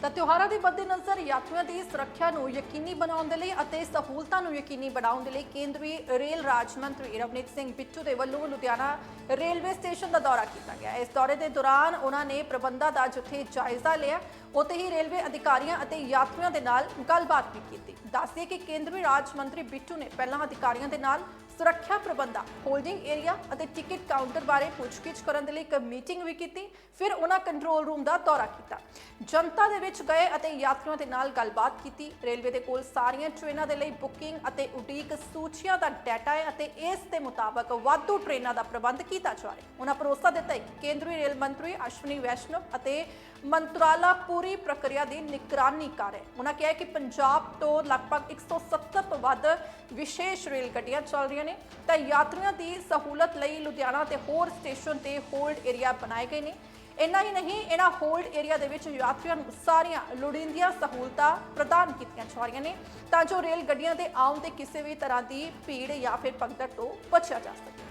ਤਾਂ ਤਿਉਹਾਰਾਂ ਦੇ ਮੱਦੇਨਜ਼ਰ ਯਾਤਰੀਆਂ ਦੀ ਸੁਰੱਖਿਆ ਨੂੰ ਯਕੀਨੀ ਬਣਾਉਣ ਦੇ ਲਈ ਅਤੇ ਸਹੂਲਤਾਂ ਨੂੰ ਯਕੀਨੀ ਬਣਾਉਣ ਦੇ ਲਈ ਕੇਂਦਰੀ ਰੇਲ ਰਾਜ ਮੰਤਰੀ ਰਵਨੀਤ ਸਿੰਘ ਬਿੱਟੂ ਦੇ ਵੱਲੋਂ ਲੁਧਿਆਣਾ ਰੇਲਵੇ ਸਟੇਸ਼ਨ ਦਾ ਦੌਰਾ ਕੀਤਾ ਗਿਆ। ਇਸ ਦੌਰੇ ਦੇ ਦੌਰਾਨ ਉਹਨਾਂ ਨੇ ਪ੍ਰਬੰਧਾਂ ਦਾ ਜਿੱਥੇ ਜਾਇਜ਼ਾ ਲਿਆ। ਉੱਥੇ ਹੀ ਰੇਲਵੇ ਅਧਿਕਾਰੀਆਂ ਅਤੇ ਯਾਤਰੀਆਂ ਦੇ ਨਾਲ ਗੱਲਬਾਤ ਵੀ ਕੀਤੀ। ਦੱਸਦੇ ਕਿ ਕੇਂਦਰੀ ਰਾਜ ਮੰਤਰੀ ਬਿੱਟੂ ਨੇ ਪਹਿਲਾਂ ਅਧਿਕਾਰੀਆਂ ਦੇ ਨਾਲ ਸੁਰੱਖਿਆ ਪ੍ਰਬੰਧਾਂ ਹੋਲਡਿੰਗ ਏਰੀਆ ਅਤੇ ਟਿਕਟ ਕਾਊਂਟਰ ਬਾਰੇ ਪੁੱਛਗਿੱਛ ਕਰਨ ਦੇ ਲਈ ਇੱਕ ਮੀਟਿੰਗ ਵੀ ਕੀਤੀ, ਫਿਰ ਉਹਨਾਂ ਕੰਟਰੋਲ ਰੂਮ ਦਾ ਦੌਰਾ ਕੀਤਾ। ਜਨਤਾ ਦੇ ਵਿੱਚ ਗਏ ਅਤੇ ਯਾਤਰੀਆਂ ਦੇ ਨਾਲ ਗੱਲਬਾਤ ਕੀਤੀ। ਰੇਲਵੇ ਦੇ ਕੋਲ ਸਾਰੀਆਂ ਟ੍ਰੇਨਾਂ ਦੇ ਲਈ ਬੁਕਿੰਗ ਅਤੇ ਉਡੀਕ ਸੂਚੀਆਂ ਦਾ ਡਾਟਾ ਹੈ ਅਤੇ ਇਸ ਦੇ ਮੁਤਾਬਕ ਵਾਧੂ ਟ੍ਰੇਨਾਂ ਦਾ ਪ੍ਰਬੰਧ ਕੀਤਾ ਜਾ ਰਿਹਾ ਹੈ। ਉਹਨਾਂ ਭਰੋਸਾ ਦਿੱਤਾ ਹੈ ਕਿ ਕੇਂਦਰੀ ਰੇਲ ਮੰਤਰੀ ਅਸ਼ਵਨੀ ਵੈਸ਼ਨਵ ਅਤੇ ਮੰਤਰਾਲਾ ਪੂਰੀ ਪ੍ਰਕਿਰਿਆ ਦੀ ਨਿਗਰਾਨੀ ਕਰ ਰਿਹਾ ਉਹਨਾਂ ਕਿਹਾ ਕਿ ਪੰਜਾਬ ਤੋਂ ਲਗਭਗ 170 ਤੋਂ ਵੱਧ ਵਿਸ਼ੇਸ਼ ਰੇਲ ਗੱਡੀਆਂ ਚੱਲ ਰਹੀਆਂ ਨੇ ਤਾਂ ਯਾਤਰੀਆਂ ਦੀ ਸਹੂਲਤ ਲਈ ਲੁਧਿਆਣਾ ਤੇ ਹੋਰ ਸਟੇਸ਼ਨ ਤੇ ਹੋਲਡ ਏਰੀਆ ਬਣਾਏ ਗਏ ਨੇ। ਇੰਨਾ ਹੀ ਨਹੀਂ ਇਹਨਾਂ ਹੋਲਡ ਏਰੀਆ ਦੇ ਵਿੱਚ ਯਾਤਰੀਆਂ ਨੂੰ ਸਾਰੀਆਂ ਲੋੜੀਂਦੀਆਂ ਸਹੂਲਤਾਂ ਪ੍ਰਦਾਨ ਕੀਤੀਆਂ ਜਾ ਰਹੀਆਂ ਨੇ ਤਾਂ ਜੋ ਰੇਲ ਗੱਡੀਆਂ ਦੇ ਆਉਣ ਤੇ ਕਿਸੇ ਵੀ ਤਰ੍ਹਾਂ ਦੀ ਭੀੜ ਜਾਂ ਫਿਰ ਭਗਦੜ ਤੋਂ ਬਚਿਆ ਜਾ ਸਕੇ।